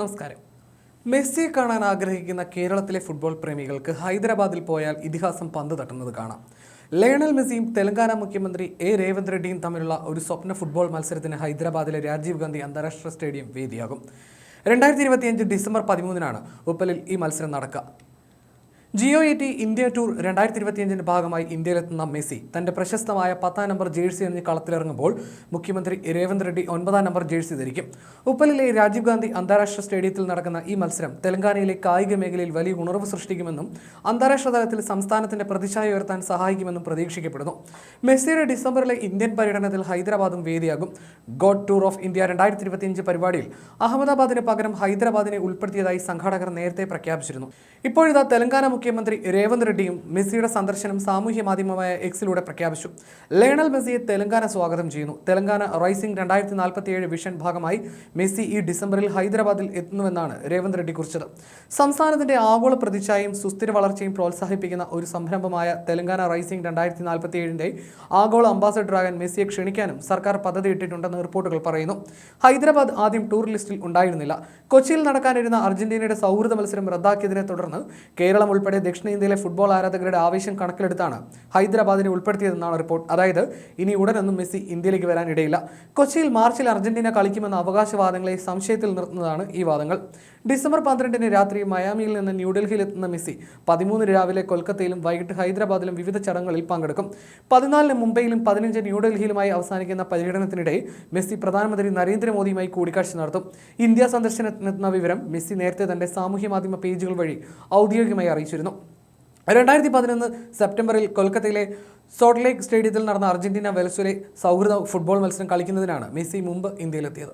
നമസ്കാരം. മെസ്സിയെ കാണാൻ ആഗ്രഹിക്കുന്ന കേരളത്തിലെ ഫുട്ബോൾ പ്രേമികൾക്ക് ഹൈദരാബാദിൽ പോയാൽ ഇതിഹാസം പന്ത് തട്ടുന്നത് കാണാം. ലയണൽ മെസ്സിയും തെലങ്കാന മുഖ്യമന്ത്രി എ രേവന്ത് റെഡ്ഡിയും തമ്മിലുള്ള ഒരു സ്വപ്ന ഫുട്ബോൾ മത്സരത്തിന് ഹൈദരാബാദിലെ രാജീവ് ഗാന്ധി അന്താരാഷ്ട്ര സ്റ്റേഡിയം വേദിയാകും. രണ്ടായിരത്തി ഇരുപത്തിയഞ്ച് ഡിസംബർ പതിമൂന്നിനാണ് ഉപ്പലിൽ ഈ മത്സരം നടക്കുക. ജിയോ ടി ഇന്ത്യ ടൂർ രണ്ടായിരത്തി ഇരുപത്തിയഞ്ചിന്റെ ഭാഗമായി ഇന്ത്യയിലെത്തുന്ന മെസ്സി തന്റെ പ്രശസ്തമായ പത്താം നമ്പർ ജേഴ്സി എന്നീ കളത്തിലിറങ്ങുമ്പോൾ മുഖ്യമന്ത്രി രേവന്ത് റെഡ്ഡി ഒൻപതാം നമ്പർ ജേഴ്സി ധരിക്കും. ഉപ്പലിലെ രാജീവ് ഗാന്ധി അന്താരാഷ്ട്ര സ്റ്റേഡിയത്തിൽ നടക്കുന്ന ഈ മത്സരം തെലങ്കാനയിലെ കായിക മേഖലയിൽ വലിയ ഉണർവ് സൃഷ്ടിക്കുമെന്നും അന്താരാഷ്ട്ര തലത്തിൽ സംസ്ഥാനത്തിന്റെ പ്രതിച്ഛായ ഉയർത്താൻ സഹായിക്കുമെന്നും പ്രതീക്ഷിക്കപ്പെടുന്നു. മെസ്സിയുടെ ഡിസംബറിലെ ഇന്ത്യൻ പര്യടനത്തിൽ ഹൈദരാബാദും വേദിയാകും. ഗോഡ് ടൂർ ഓഫ് ഇന്ത്യ രണ്ടായിരത്തി ഇരുപത്തിയഞ്ച് പരിപാടിയിൽ അഹമ്മദാബാദിന് പകരം ഹൈദരാബാദിനെ ഉൾപ്പെടുത്തിയതായി സംഘാടകർ നേരത്തെ പ്രഖ്യാപിച്ചിരുന്നു. ഇപ്പോഴിതാ തെലങ്കാന മുഖ്യമന്ത്രി രേവന്ത് റെഡ്ഡിയും മെസ്സിയുടെ സന്ദർശനം സാമൂഹ്യ മാധ്യമമായ എക്സിലൂടെ പ്രഖ്യാപിച്ചു. ലേണൽ മെസ്സിയെ തെലങ്കാന സ്വാഗതം ചെയ്യുന്നു. തെലങ്കാന റൈസിംഗ് രണ്ടായിരത്തി നാൽപ്പത്തിയേഴ് വിഷൻ ഭാഗമായി മെസ്സി ഈ ഡിസംബറിൽ ഹൈദരാബാദിൽ എത്തുന്നുവെന്നാണ് രേവന്ത് റെഡ്ഡി കുറിച്ചത്. സംസ്ഥാനത്തിന്റെ ആഗോള പ്രതിച്ഛായും സുസ്ഥിര വളർച്ചയും പ്രോത്സാഹിപ്പിക്കുന്ന ഒരു സംരംഭമായ തെലങ്കാന റൈസിംഗ് രണ്ടായിരത്തി നാൽപ്പത്തിയേഴിന്റെ ആഗോള അംബാസഡറാകാൻ മെസ്സിയെ ക്ഷണിക്കാനും സർക്കാർ പദ്ധതി ഇട്ടിട്ടുണ്ടെന്ന് റിപ്പോർട്ടുകൾ പറയുന്നു. ഹൈദരാബാദ് ആദ്യം ടൂർ ലിസ്റ്റിൽ ഉണ്ടായിരുന്നില്ല. കൊച്ചിയിൽ നടക്കാനിരുന്ന അർജന്റീനയുടെ സൗഹൃദ മത്സരം റദ്ദാക്കിയതിനെ തുടർന്ന് കേരളം ഉൾപ്പെടെ ദക്ഷിണേന്ത്യയിലെ ഫുട്ബോൾ ആരാധകരുടെ ആവേശം കണക്കിലെടുത്താണ് ഹൈദരാബാദിനെ ഉൾപ്പെടുത്തിയതെന്നാണ് റിപ്പോർട്ട്. അതായത് ഇനി ഉടനൊന്നും മെസ്സി ഇന്ത്യയിലേക്ക് വരാൻ ഇടയില്ല കൊച്ചിയിൽ മാർച്ചിൽ അർജന്റീന കളിക്കുമെന്ന അവകാശവാദങ്ങളെ സംശയത്തിൽ നിർത്തുന്നതാണ് ഈ വാദങ്ങൾ. ഡിസംബർ പന്ത്രണ്ടിന് രാത്രി മയാമിയിൽ നിന്ന് ന്യൂഡൽഹിയിൽ എത്തുന്ന മെസ്സി പതിമൂന്നിന് രാവിലെ കൊൽക്കത്തയിലും വൈകിട്ട് ഹൈദരാബാദിലും വിവിധ ചടങ്ങുകളിൽ പങ്കെടുക്കും. പതിനാലിന് മുംബൈയിലും പതിനഞ്ച് ന്യൂഡൽഹിയിലുമായി അവസാനിക്കുന്ന പര്യടനത്തിനിടെ മെസ്സി പ്രധാനമന്ത്രി നരേന്ദ്രമോദിയുമായി കൂടിക്കാഴ്ച നടത്തും. ഇന്ത്യ സന്ദർശനത്തിനെത്തുന്ന വിവരം മെസ്സി നേരത്തെ തന്റെ സാമൂഹ്യ മാധ്യമ പേജുകൾ വഴി ഔദ്യോഗികമായി അറിയിച്ചിരുന്നു. രണ്ടായിരത്തി പതിനൊന്ന് സെപ്റ്റംബറിൽ കൊൽക്കത്തയിലെ സോട്ട് ലേക്ക് സ്റ്റേഡിയത്തിൽ നടന്ന അർജന്റീന വെലസുലെ സൗഹൃദ ഫുട്ബോൾ മത്സരം കളിക്കുന്നതിനാണ് മെസ്സി മുമ്പ് ഇന്ത്യയിലെത്തിയത്.